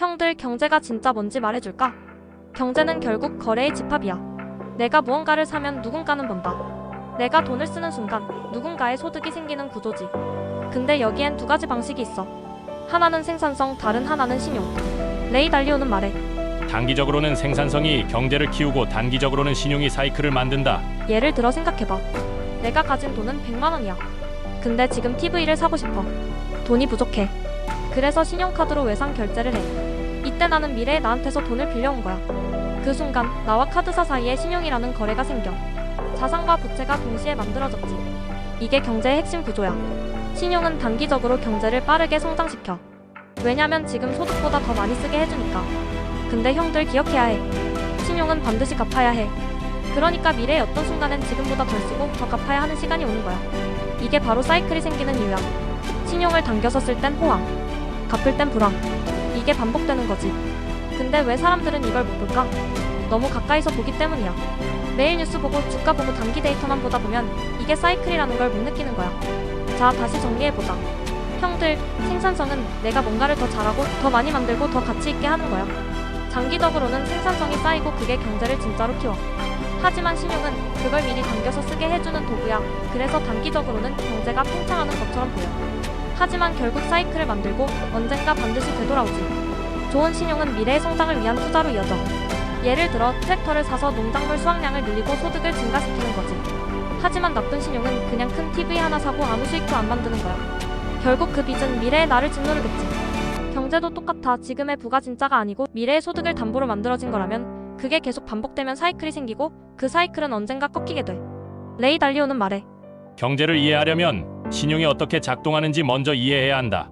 형들 경제가 진짜 뭔지 말해줄까? 경제는 결국 거래의 집합이야. 내가 무언가를 사면 누군가는 번다. 내가 돈을 쓰는 순간 누군가의 소득이 생기는 구조지. 근데 여기엔 두 가지 방식이 있어. 하나는 생산성, 다른 하나는 신용. 레이 달리오는 말해. 단기적으로는 생산성이 경제를 키우고 단기적으로는 신용이 사이클을 만든다. 예를 들어 생각해봐. 내가 가진 돈은 100만 원이야. 근데 지금 TV를 사고 싶어. 돈이 부족해. 그래서 신용카드로 외상 결제를 해. 이때 나는 미래에 나한테서 돈을 빌려온 거야. 그 순간 나와 카드사 사이에 신용이라는 거래가 생겨. 자산과 부채가 동시에 만들어졌지. 이게 경제의 핵심 구조야. 신용은 단기적으로 경제를 빠르게 성장시켜. 왜냐면 지금 소득보다 더 많이 쓰게 해주니까. 근데 형들 기억해야 해. 신용은 반드시 갚아야 해. 그러니까 미래의 어떤 순간엔 지금보다 덜 쓰고 더 갚아야 하는 시간이 오는 거야. 이게 바로 사이클이 생기는 이유야. 신용을 당겨서 쓸 땐 호황, 갚을 땐 불황. 이게 반복되는 거지. 근데 왜 사람들은 이걸 못 볼까? 너무 가까이서 보기 때문이야. 매일 뉴스 보고 주가 보고 단기 데이터만 보다 보면 이게 사이클이라는 걸 못 느끼는 거야. 자, 다시 정리해보자. 형들, 생산성은 내가 뭔가를 더 잘하고 더 많이 만들고 더 가치 있게 하는 거야. 장기적으로는 생산성이 쌓이고 그게 경제를 진짜로 키워. 하지만 신용은 그걸 미리 당겨서 쓰게 해주는 도구야. 그래서 단기적으로는 경제가 팽창하는 것처럼 보여. 하지만 결국 사이클을 만들고 언젠가 반드시 되돌아오지. 좋은 신용은 미래의 성장을 위한 투자로 이어져. 예를 들어 트랙터를 사서 농작물 수확량을 늘리고 소득을 증가시키는 거지. 하지만 나쁜 신용은 그냥 큰 TV 하나 사고 아무 수익도 안 만드는 거야. 결국 그 빚은 미래의 나를 짓누르겠지. 경제도 똑같아. 지금의 부가 진짜가 아니고 미래의 소득을 담보로 만들어진 거라면 그게 계속 반복되면 사이클이 생기고 그 사이클은 언젠가 꺾이게 돼. 레이 달리오는 말해. 경제를 이해하려면 신용이 어떻게 작동하는지 먼저 이해해야 한다.